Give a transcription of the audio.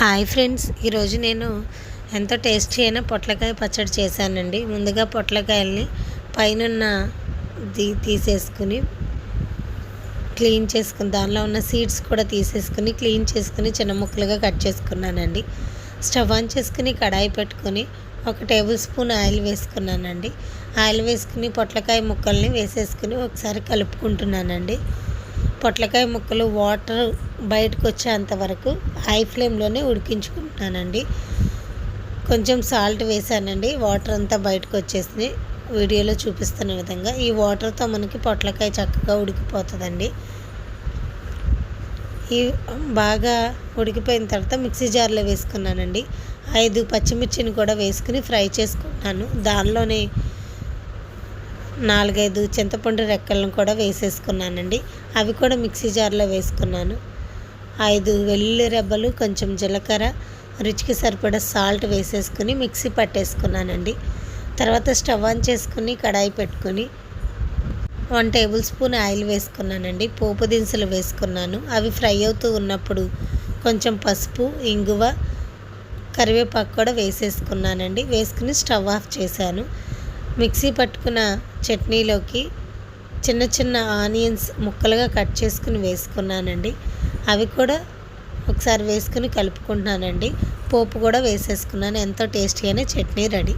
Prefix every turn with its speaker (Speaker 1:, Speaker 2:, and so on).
Speaker 1: Hi friends. ఈరోజు నేను ఎంతో టేస్టీ అయిన పొట్లకాయ పచ్చడి చేశానండి. ముందుగా పొట్లకాయల్ని పైనున్న దీ తీసేసుకుని క్లీన్ చేసుకుని దానిలో ఉన్న సీడ్స్ కూడా తీసేసుకుని క్లీన్ చేసుకుని చిన్న ముక్కలుగా కట్ చేసుకున్నానండి. స్టవ్ ఆన్ చేసుకుని కడాయి పెట్టుకొని ఒక టేబుల్ స్పూన్ ఆయిల్ వేసుకున్నానండి. ఆయిల్ వేసుకుని పొట్లకాయ ముక్కల్ని వేసేసుకుని ఒకసారి కలుపుకుంటున్నానండి. పొట్లకాయ ముక్కలు వాటర్ బయటకు వచ్చేంత వరకు హై ఫ్లేమ్లోనే ఉడికించుకుంటున్నానండి. కొంచెం సాల్ట్ వేసానండి వాటర్ అంతా బయటకు వచ్చేసింది వీడియోలో చూపిస్తున్న విధంగా ఈ వాటర్తో మనకి పొట్లకాయ చక్కగా ఉడికిపోతుందండి. ఈ బాగా ఉడికిపోయిన తర్వాత మిక్సీ జార్లో వేసుకున్నానండి. ఐదు పచ్చిమిర్చిని కూడా వేసుకుని ఫ్రై చేసుకుంటాను దానిలోనే నాలుగైదు చింతపండు రెక్కలను కూడా వేసేసుకున్నానండి. అవి కూడా మిక్సీ జార్లో వేసుకున్నాను. ఐదు వెల్లుల్లి రెబ్బలు కొంచెం జీలకర్ర రుచికి సరిపడా సాల్ట్ వేసేసుకుని మిక్సీ పట్టేసుకున్నానండి. తర్వాత స్టవ్ ఆన్ చేసుకుని కడాయి పెట్టుకుని వన్ టేబుల్ స్పూన్ ఆయిల్ వేసుకున్నానండి. పోపు దినుసులు వేసుకున్నాను. అవి ఫ్రై అవుతూ ఉన్నప్పుడు కొంచెం పసుపు ఇంగువ కరివేపాకు కూడా వేసేసుకున్నానండి. వేసుకుని స్టవ్ ఆఫ్ చేశాను. మిక్సీ పట్టుకున్న చట్నీలోకి చిన్న చిన్న ఆనియన్స్ ముక్కలుగా కట్ చేసుకుని వేసుకున్నానండి. అవి కూడా ఒకసారి వేసుకుని కలుపుకుంటున్నానండి. పోపు కూడా వేసేసుకున్నాను. ఎంతో టేస్టీ చట్నీ రెడీ.